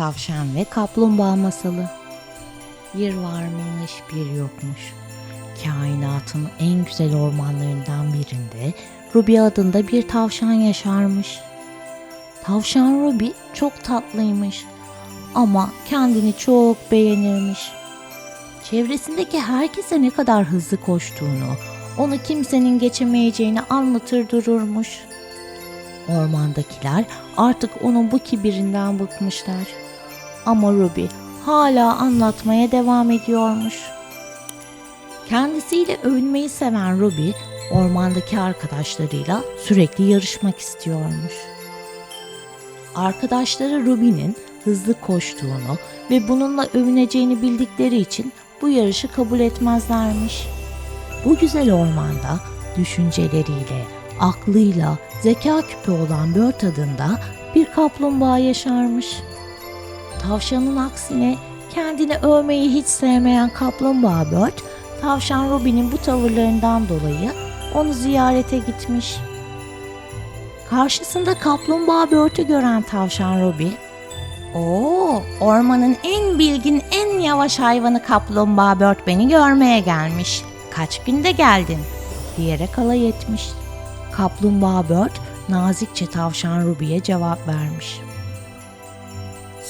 Tavşan ve Kaplumbağa Masalı Bir varmış bir yokmuş. Kainatın en güzel ormanlarından birinde Ruby adında bir tavşan yaşarmış. Tavşan Ruby çok tatlıymış ama kendini çok beğenirmiş. Çevresindeki herkese ne kadar hızlı koştuğunu, onu kimsenin geçemeyeceğini anlatır dururmuş. Ormandakiler artık onun bu kibirinden bıkmışlar. Ama Ruby hala anlatmaya devam ediyormuş. Kendisiyle övünmeyi seven Ruby, ormandaki arkadaşlarıyla sürekli yarışmak istiyormuş. Arkadaşları Ruby'nin hızlı koştuğunu ve bununla övüneceğini bildikleri için bu yarışı kabul etmezlermiş. Bu güzel ormanda düşünceleriyle, aklıyla, zeka küpü olan Bört adında bir kaplumbağa yaşarmış. Tavşanın aksine kendini övmeyi hiç sevmeyen kaplumbağa Bört, tavşan Robin'in bu tavırlarından dolayı onu ziyarete gitmiş. Karşısında kaplumbağa Bört'ü gören tavşan Robi, Oo, ormanın en bilgin, en yavaş hayvanı kaplumbağa Bört beni görmeye gelmiş. Kaç günde geldin? diyerek alay etmiş. Kaplumbağa Bört nazikçe tavşan Ruby'ye cevap vermiş.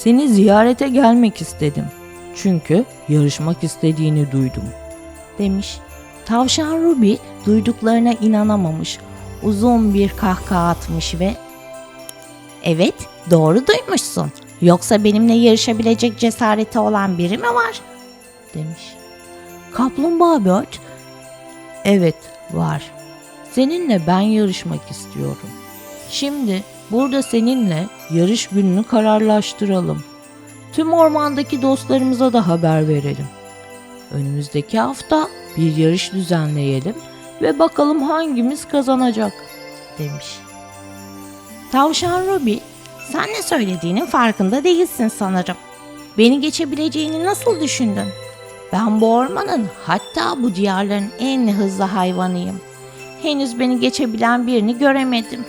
Seni ziyarete gelmek istedim. Çünkü yarışmak istediğini duydum. demiş. Tavşan Ruby duyduklarına inanamamış. Uzun bir kahkaha atmış ve Evet, doğru duymuşsun. Yoksa benimle yarışabilecek cesareti olan biri mi var? demiş. Kaplumbağa Bört, Evet, var. Seninle ben yarışmak istiyorum. Şimdi burada seninle yarış gününü kararlaştıralım. Tüm ormandaki dostlarımıza da haber verelim. Önümüzdeki hafta bir yarış düzenleyelim ve bakalım hangimiz kazanacak. demiş. Tavşan Ruby, sen ne söylediğinin farkında değilsin sanırım. Beni geçebileceğini nasıl düşündün? Ben bu ormanın hatta bu diyarların en hızlı hayvanıyım. Henüz beni geçebilen birini göremedim.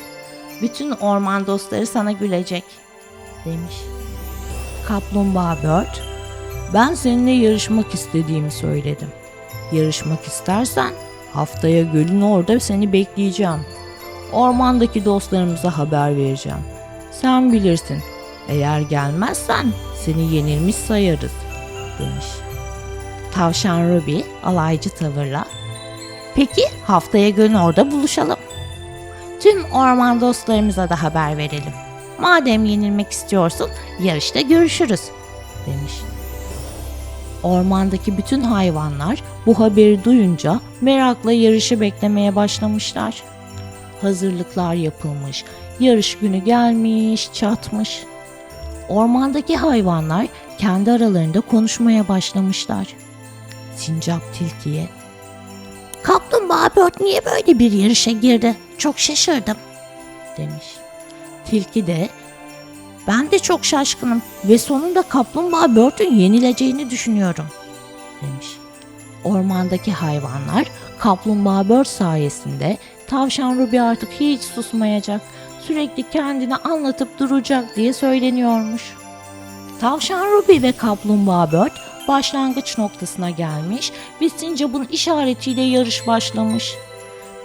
Bütün orman dostları sana gülecek, demiş. Kaplumbağa Bird, ben seninle yarışmak istediğimi söyledim. Yarışmak istersen haftaya gölün orada seni bekleyeceğim. Ormandaki dostlarımıza haber vereceğim. Sen bilirsin. Eğer gelmezsen seni yenilmiş sayarız demiş. Tavşan Ruby alaycı tavırla Peki haftaya gün orada buluşalım. Orman dostlarımıza da haber verelim. Madem yenilmek istiyorsun yarışta görüşürüz demiş. Ormandaki bütün hayvanlar bu haberi duyunca merakla yarışı beklemeye başlamışlar. Hazırlıklar yapılmış, yarış günü gelmiş, çatmış. Ormandaki hayvanlar kendi aralarında konuşmaya başlamışlar. Sincap tilkiye Kaplumbağa Bört niye böyle bir yarışa girdi? Çok şaşırdım demiş. Tilki de ben de çok şaşkınım ve sonunda Kaplumbağa Bört'ün yenileceğini düşünüyorum demiş. Ormandaki hayvanlar Kaplumbağa Bört sayesinde Tavşan Ruby artık hiç susmayacak, sürekli kendini anlatıp duracak diye söyleniyormuş. Tavşan Ruby ve Kaplumbağa Bört başlangıç noktasına gelmiş ve sincapın işaretiyle yarış başlamış.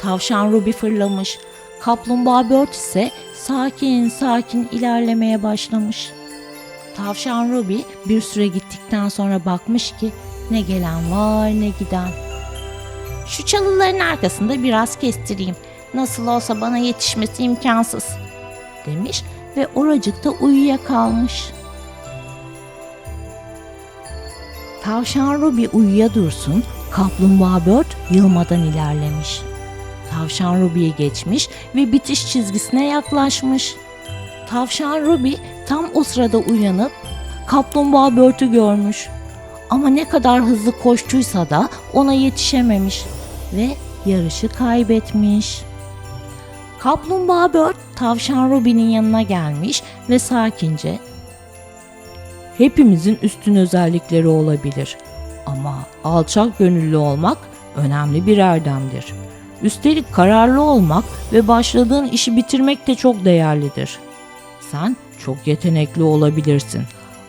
Tavşan Ruby fırlamış, kaplumbağa Bört ise sakin sakin ilerlemeye başlamış. Tavşan Ruby bir süre gittikten sonra bakmış ki ne gelen var ne giden. Şu çalıların arkasında biraz kestireyim. Nasıl olsa bana yetişmesi imkansız demiş ve oracıkta uyuyakalmış. Tavşan Ruby uyuya dursun, kaplumbağa Bört yılmadan ilerlemiş. Tavşan Ruby'ye geçmiş ve bitiş çizgisine yaklaşmış. Tavşan Ruby tam o sırada uyanıp kaplumbağa Bört'ü görmüş. Ama ne kadar hızlı koştuysa da ona yetişememiş ve yarışı kaybetmiş. Kaplumbağa Bört tavşan Ruby'nin yanına gelmiş ve sakince Hepimizin üstün özellikleri olabilir ama alçak gönüllü olmak önemli bir erdemdir. Üstelik kararlı olmak ve başladığın işi bitirmek de çok değerlidir. Sen çok yetenekli olabilirsin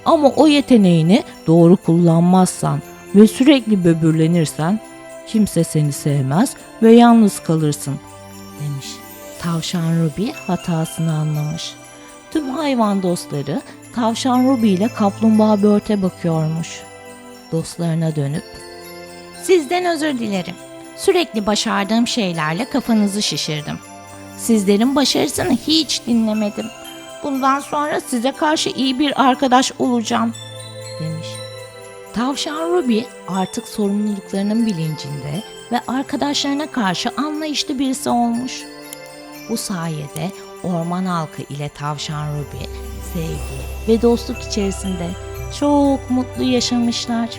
Ama o yeteneğini doğru kullanmazsan ve sürekli böbürlenirsen kimse seni sevmez ve yalnız kalırsın demiş. Tavşan Ruby hatasını anlamış. Tüm hayvan dostları tavşan Ruby ile kaplumbağa Bört'e bakıyormuş. Dostlarına dönüp Sizden özür dilerim. Sürekli başardığım şeylerle kafanızı şişirdim. Sizlerin başarısını hiç dinlemedim. Bundan sonra size karşı iyi bir arkadaş olacağım. demiş. Tavşan Ruby artık sorumluluklarının bilincinde ve arkadaşlarına karşı anlayışlı birisi olmuş. Bu sayede orman halkı ile tavşan Ruby sevgi ve dostluk içerisinde çok mutlu yaşamışlar.